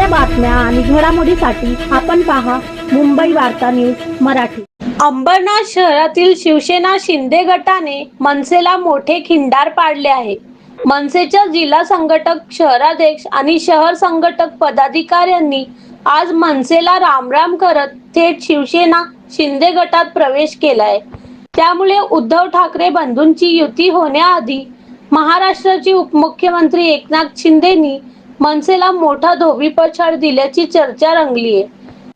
बातम्या आणि घडामोडीसाठी आपण पहा मुंबई वार्ता न्यूज मराठी. अंबरनाथ शहरातील शिवसेना शिंदे गटाने मनसेला मोठे खिंडार पाडले आहे. मनसेच्या जिल्हा संघटक शहराध्यक्ष आणि शहर संघटक पदाधिकाऱ्यांनी आज मनसेला रामराम करत थेट शिवसेना शिंदे गटात प्रवेश केलाय. त्यामुळे उद्धव ठाकरे बंधूंची युती होण्याआधी महाराष्ट्राचे उपमुख्यमंत्री एकनाथ शिंदेनी मनसेला मोठा धोबीपछाड दिल्याची चर्चा रंगली आहे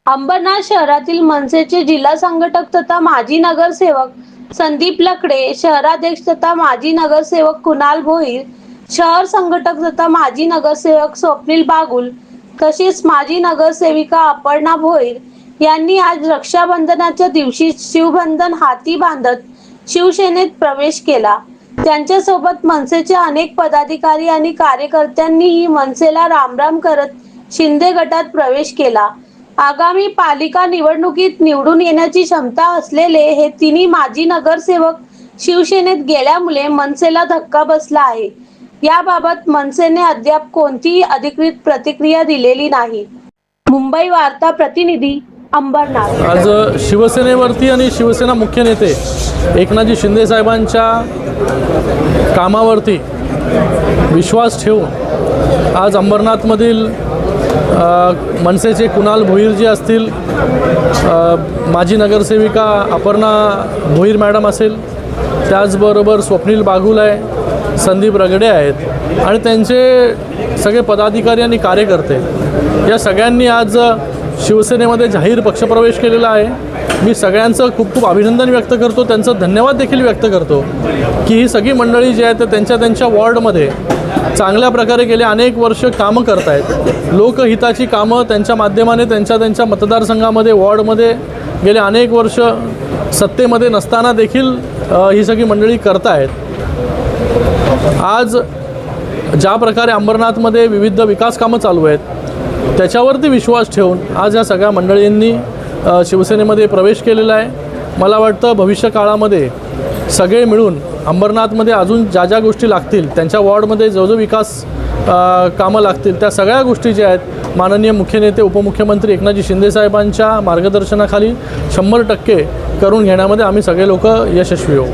अंबरनाथ शहरातील मनसेचे जिल्हा संघटक तथा माजी नगरसेवक संदीप लकडे शहराध्यक्ष तथा माजी नगरसेवक कुणाल भोईर शहर संघटक तथा माजी नगरसेवक स्वप्नील बागुल तसेच माजी नगरसेविका अपर्णा भोईर यांनी आज रक्षाबंधनाच्या दिवशी शिवबंधन हाती बांधत शिवसेनेत प्रवेश केला. त्यांच्यासोबत मनसेचे अनेक पदाधिकारी आणि कार्यकर्त्यांनीही मनसेला रामराम करत शिंदे गटात प्रवेश केला. आगामी पालिका निवडणुकीत निवडून येण्याची क्षमता असलेले हे तिन्ही माजी नगरसेवक शिवसेनेत गेल्यामुळे मनसेला धक्का बसला आहे. याबाबत मनसेने अद्याप कोणतीही अधिकृत प्रतिक्रिया दिलेली नाही. मुंबई वार्ता प्रतिनिधी अंबरनाथ आज शिवसेनेवरती आणि शिवसेना मुख्य नेते एकनाथजी शिंदे साहेबांच्या कामावरती विश्वास ठेवून आज अंबरनाथमधील मनसेचे कुणाल भोईरजी असतील माजी नगरसेविका अपर्णा भोईर मॅडम असेल त्याचबरोबर स्वप्नील बागुल आहे संदीप रगडे आहेत आणि त्यांचे सगळे पदाधिकारी आणि कार्यकर्ते या सगळ्यांनी आज शिवसेनेमध्ये जाहीर पक्षप्रवेश केलेला आहे. मी सगळ्यांचं खूप खूप अभिनंदन व्यक्त करतो. त्यांचं धन्यवाद देखील व्यक्त करतो की ही सगळी मंडळी जी आहेत ते त्यांच्या त्यांच्या वॉर्डमध्ये चांगल्या प्रकारे गेले अनेक वर्ष कामं करत आहेत लोकहिताची कामं त्यांच्या माध्यमाने त्यांच्या त्यांच्या मतदारसंघामध्ये वॉर्डमध्ये गेले अनेक वर्ष सत्तेमध्ये नसताना देखील ही सगळी मंडळी करतायत. आज ज्या प्रकारे अंबरनाथमध्ये विविध विकास कामं चालू आहेत त्याच्यावरती विश्वास ठेवून आज या सगळ्या मंडळींनी शिवसेनेमध्ये प्रवेश केलेला आहे. मला वाटतं भविष्य काळामध्ये सगळे मिळून अंबरनाथमध्ये अजून ज्या ज्या गोष्टी लागतील त्यांच्या वॉर्डमध्ये जो जो विकास कामं लागतील त्या सगळ्या गोष्टी ज्या आहेत माननीय मुख्य नेते उपमुख्यमंत्री एकनाथजी शिंदेसाहेबांच्या मार्गदर्शनाखाली शंभर टक्के करून घेण्यामध्ये आम्ही सगळे लोक यशस्वी होऊ.